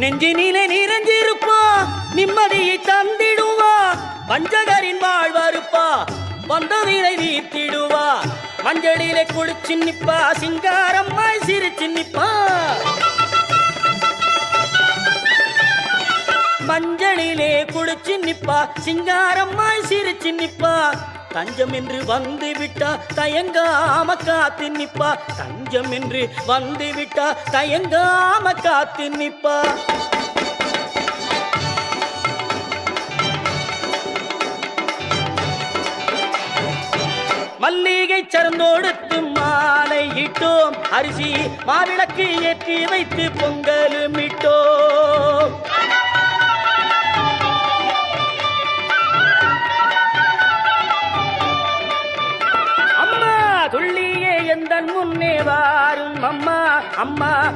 நெஞ்சினிலே நிறைஞ்சிருப்பா நிம்மதியை தந்திடுவா வஞ்சகரின் வாழ்வறுப்பா வந்ததிலை நீத்திடுவா. மஞ்சளிலே குளிச்சு நிப்பா சிங்காரம்மாய் சிரிச்சு நிப்பா. மஞ்சளிலே குளிச்சு நிப்பா சிங்காரம்மாய் சிரிச்சு நிப்பா. தஞ்சம் என்று வந்து விட்டா தயங்காம காத்து நிப்பா. தஞ்சம் என்று வந்து விட்டா தயங்காம காத்து நிப்பா. மல்லிகை சரந்தோடுத்து மாலை இட்டோம். அரிசி மாவிளக்கு ஏற்றி வைத்து பொங்கல். துள்ளியே எந்த முன்னே வாரும் அம்மா அம்மா.